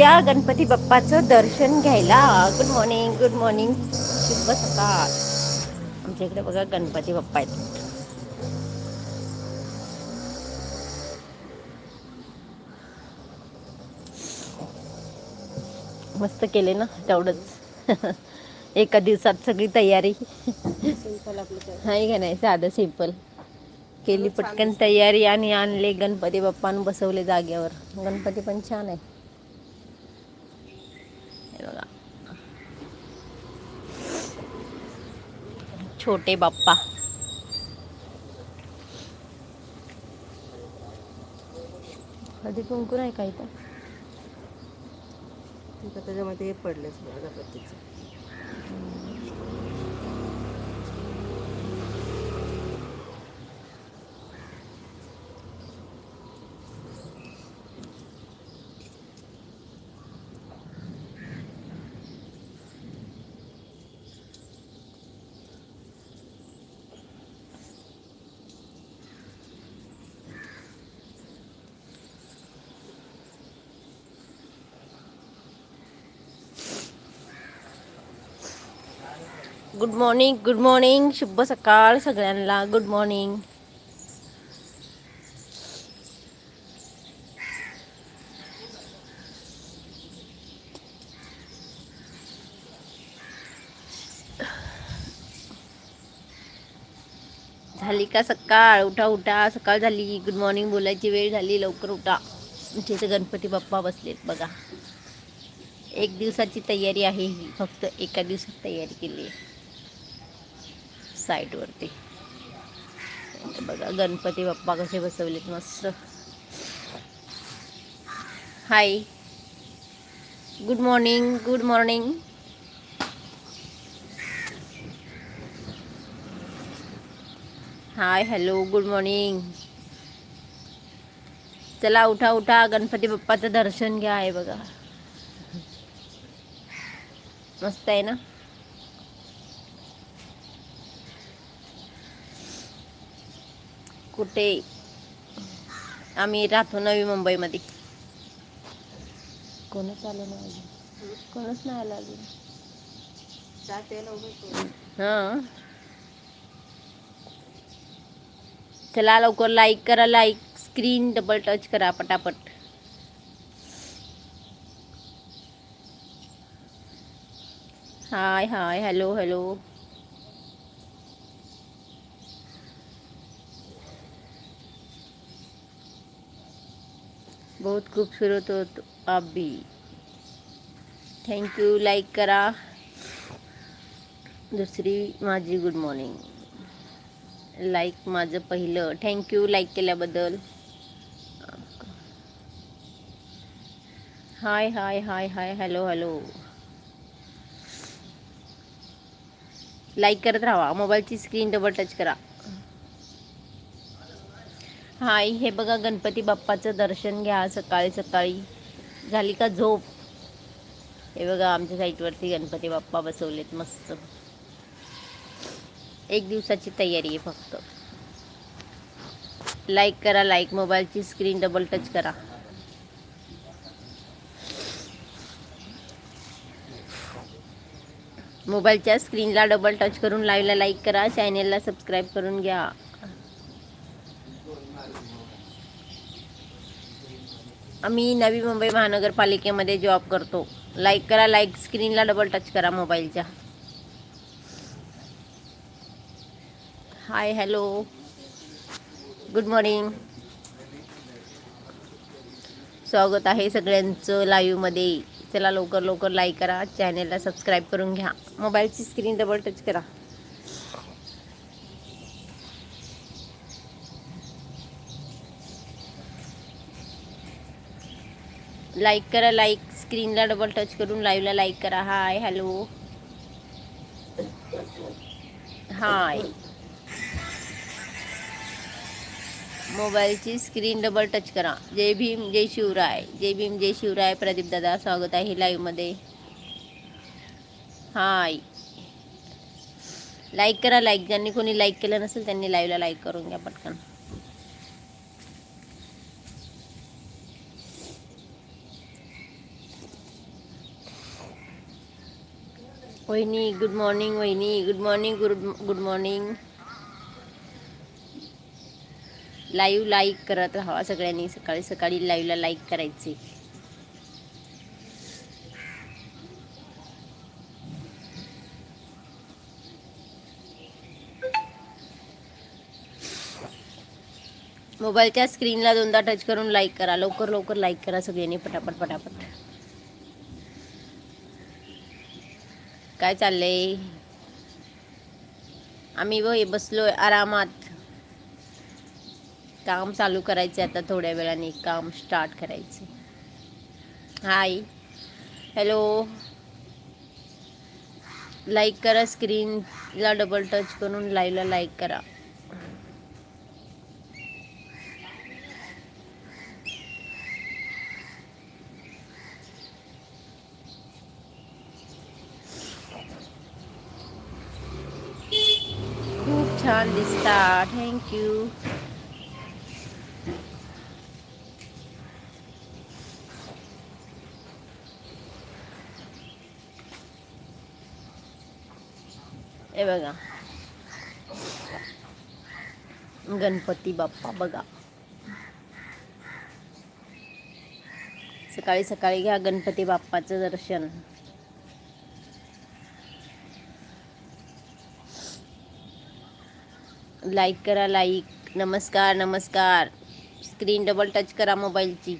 या गणपती बाप्पाचं दर्शन घ्यायला. गुड मॉर्निंग गुड मॉर्निंग शुभ सकाळ. आमच्या इकडे बघा गणपती बाप्पा आहेत. मस्त केले ना तेवढंच. एका दिवसात सगळी तयारी. नाही का नाही? साधं सिंपल केली पटकन तयारी आणि आणले गणपती बाप्पान बसवले जागेवर. गणपती पण छान आहे. छोटे बाप्पा. हळदी कुंकू नाही काही तर त्याच्यामध्ये हे गुड मॉर्निंग गुड मॉर्निंग शुभ सकाळ सगळ्यांना. गुड मॉर्निंग झाली का सकाळ? उठा उठा. सकाळ झाली. गुड मॉर्निंग बोलायची वेळ झाली. लवकर उठा. आमच्या इथं गणपती बाप्पा बसलेत बघा. एक दिवसाची तयारी आहे ही. फक्त एका दिवसात तयारी केली आहे. साईडवरती. बघा गणपती बाप्पा कसे बसवलेत मस्त. Hi good morning good morning hi hello good morning चला उठा उठा गणपती बाप्पाचं दर्शन घ्या आहे बघा. मस्त आहे ना? कुठे? आम्ही राहतो नवी मुंबईमध्ये. कोणच आलं नाही अजून. कोणच नाही आलं अजून. हां. चला लवकर लाईक करा लाईक स्क्रीन डबल टच करा पटापट. हाय हाय हॅलो हॅलो बहुत खूबसूरत हो तो आप भी। थँक्यू लाईक करा। दुसरी माझी गुड मॉर्निंग लाईक माझं पहिलं. थँक्यू लाईक केल्याबद्दल. Hi hi hi hi hello hello like करत राहा. मोबाईलची स्क्रीन डबल टच करा. हाय हे बघा गणपती बाप्पाचं दर्शन घ्या सकाळी सकाळी. झाली का झोप? हे बघा आमच्या साईटवरती गणपती बाप्पा बसवलेत मस्त. एक दिवसाची तयारी आहे फक्त. लाईक करा लाईक मोबाईलची स्क्रीन डबल टच करा. मोबाईलच्या स्क्रीनला डबल टच करून लाईव्हला लाईक करा चॅनेलला सबस्क्राईब करून घ्या. आम्ही नवी मुंबई महानगरपालिकेमध्ये जॉब करतो. लाईक करा लाईक स्क्रीनला डबल टच करा मोबाईलच्या. हाय हॅलो गुड मॉर्निंग स्वागत आहे सगळ्यांचं लाईव्हमध्ये चला लवकर लवकर लाईक करा. चॅनेलला सबस्क्राईब करून घ्या. मोबाईलची स्क्रीन डबल टच करा. लाईक करा लाईक स्क्रीनला डबल टच करून लाईव्हला लाईक करा. हाय हॅलो हाय मोबाईलची स्क्रीन डबल टच करा. जय भीम जय शिवराय. जय भीम जय शिवराय. प्रदीप दादा स्वागत आहे लाईव्हमध्ये हाय लाईक करा लाईक ज्यांनी कोणी लाईक केलं नसेल त्यांनी लाईव्हला लाईक करून घ्या पटकन. वहिनी गुड मॉर्निंग वहिनी. Good morning good good morning live like करत राहा सगळ्यांनी. सकाळी सकाळी लाईव्हला लाईक करायचे. मोबाईलच्या स्क्रीनला दोनदा टच करून लाईक करा. लवकर लवकर लाईक करा सगळ्यांनी. पटापट पटापट. काय चाललंय? आम्ही वय बसलोय आरामात. काम चालू करायचे आता थोड्या वेळाने काम स्टार्ट करायचे हाय हॅलो लाईक करा स्क्रीनला डबल टच करून लाईव्हला लाईक करा. खूप छान दिसता थँक्यू हे बघा गणपती बाप्पा बघा सकाळी सकाळी घ्या गणपती बाप्पाचं दर्शन लाईक करा लाईक. नमस्कार नमस्कार. स्क्रीन डबल टच करा मोबाईलची.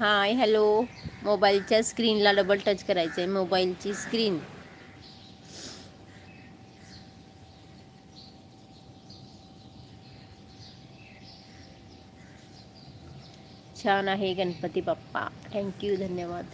Hi hello. मोबाईलच्या स्क्रीनला डबल टच करायचं आहे मोबाईलची स्क्रीन. छान आहे गणपती बाप्पा. थँक्यू धन्यवाद.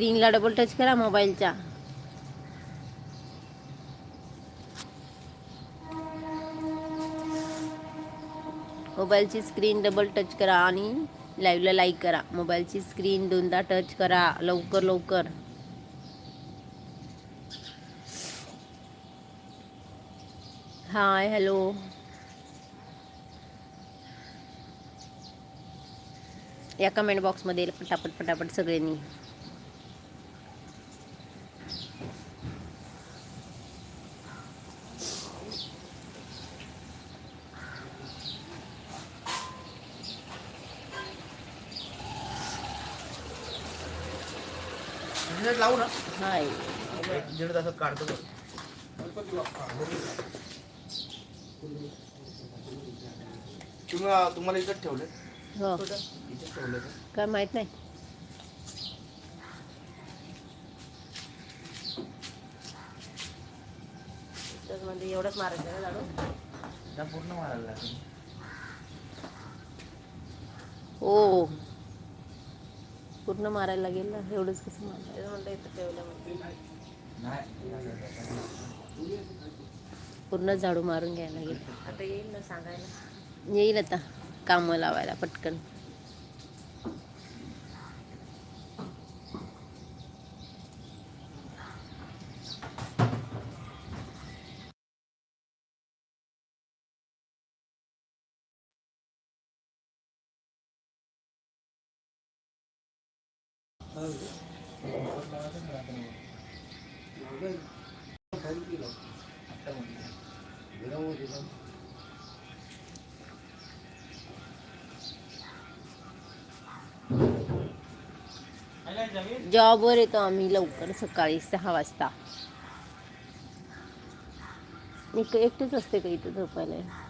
स्क्रीनला डबल टच करा मोबाईलच्या. मोबाईलची स्क्रीन डबल टच करा आणि लाईव्हला लाईक करा. मोबाईलची स्क्रीन दोनदा टच करा. लवकर लवकर. हाय हॅलो या कमेंट बॉक्समध्ये पटापट पटापट सगळ्यांनी. मिनिट लावू ना. हाय एक दीड तासात काढतो बघ. तुम्ही तुम्हाला इथं ठेवले हो. इथेच ठेवले का? काय माहीत नाही. त्याच्यामध्ये एवढंच मारायचं ना झाडू? त्या पूर्ण मारायला लागेल. हो. पूर्ण मारायला लागेल ना? एवढंच कसं मारायला म्हणलं इथं ठेवलं पूर्ण झाडू मारून घ्यायला लागेल. आता येईल ना सांगायला? येईल आता. कामं लावायला पटकन. जॉबवर येतो आम्ही लवकर सकाळी सहा वाजता. एक एकटेच असते का इथं झोपायला?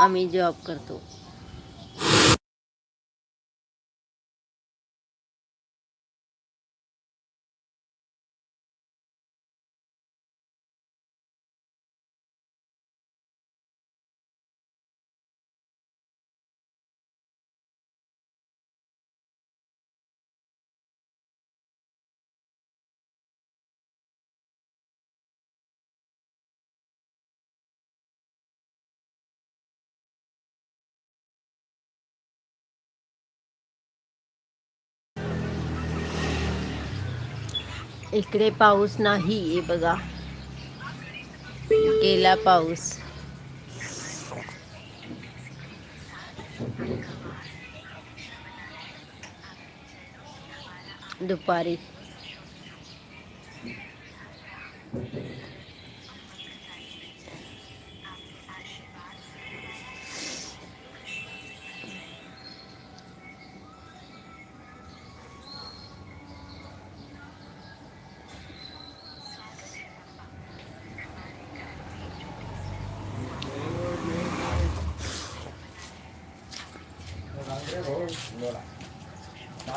आम्ही जॉब करतो. इकडे पाऊस नाही आहे बघा. गेला पाऊस. दुपारी.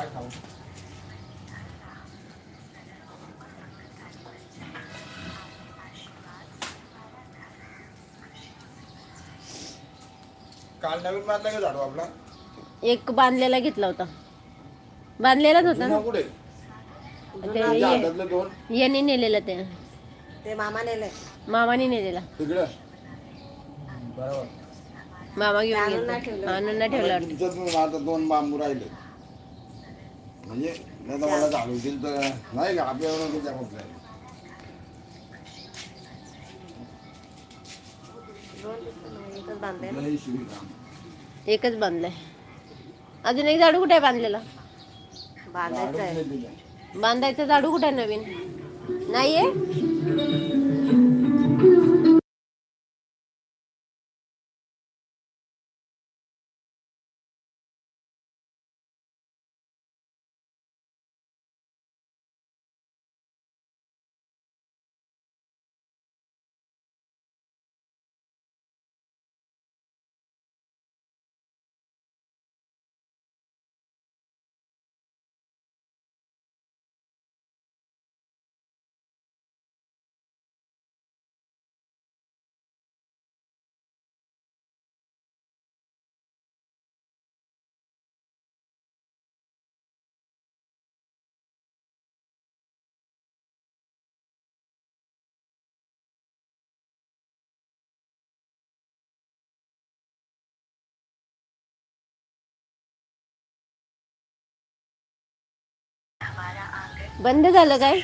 काय खाऊ काल नवीन बांधला का झाडू आपला? एक बांधलेला घेतला होता. बांधलेलाच होता ना. जुना कुठे? ते तुझ्या ये- हातातले दोन? यांनी नेलेला ते. ते मामा नेले. मामाने नेलेला. तिकडे? बरोबर. मामा घेऊन आणून नाही गेला ठेवलं. आणून नाही ठेवला वाटतं. तुमच्यात पण आता दोन बांबू राहिले. म्हणजे नाही तर मला दिल तर नाही का? आपल्याला नको त्या दिवस एकच बांधलाय. अजून एक झाडू कुठे बांधलेला? बांधायचं आहे. बांधायचं झाडू कुठे नवीन? नाहीये? बंद झालं काय?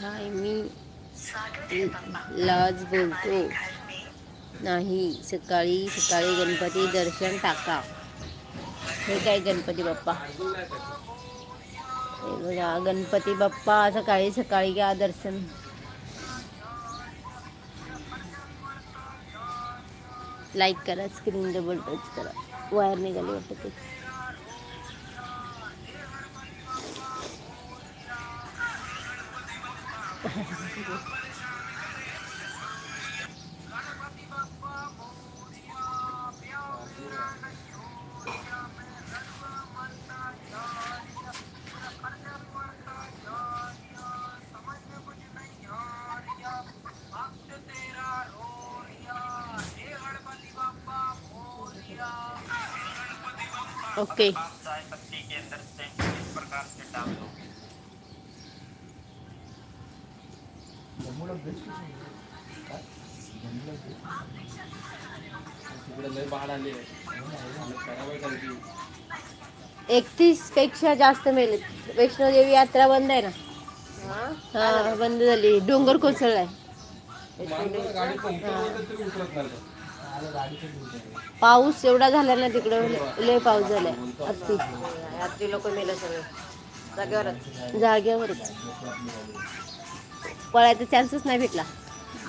हाय मी लाज बोलतो. नाही सकाळी सकाळी गणपती दर्शन टाका. हे काय गणपती बाप्पा? हे बघा गणपती बाप्पा सकाळी सकाळी घ्या दर्शन. लाईक करा स्क्रीन डबल टच करा. वायर निघाली वाटत ते. ओके. चाय पत्ती के अंदर प्रकार से डाल एकतीसपेक्षा जास्त मेलेत वैष्णोदेवी यात्रा बंद आहे ना? हा. हा बंद झाली. डोंगर कोसळलाय. पाऊस एवढा झाला ना तिकडं लय पाऊस झालाय. अति. रात्री लोक मेले सगळे. जागेवरच. जागेवरच. पळायचा चान्सच नाही भेटला.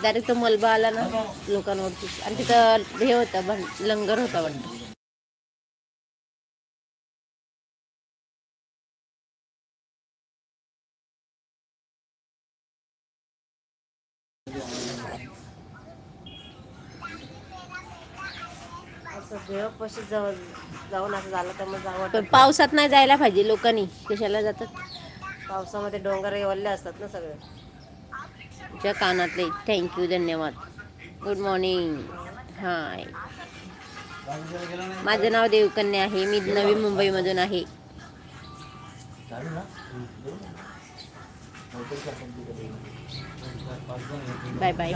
डायरेक्ट तो मलबा आला ना लोकांवरती. आणि तिथं हे होतं लंगर होता वाटतं. जाऊन असं झालं तर मग जावं पण वाटत. पावसात नाही जायला पाहिजे लोकांनी कशाला जातात? पावसामध्ये डोंगर हे वल्ले असतात ना सगळे. तुझ्या कानातले थँक्यू धन्यवाद. गुड मॉर्निंग हाय माझं नाव देवकन्या आहे. मी नवी मुंबईमधून आहे. Bye bye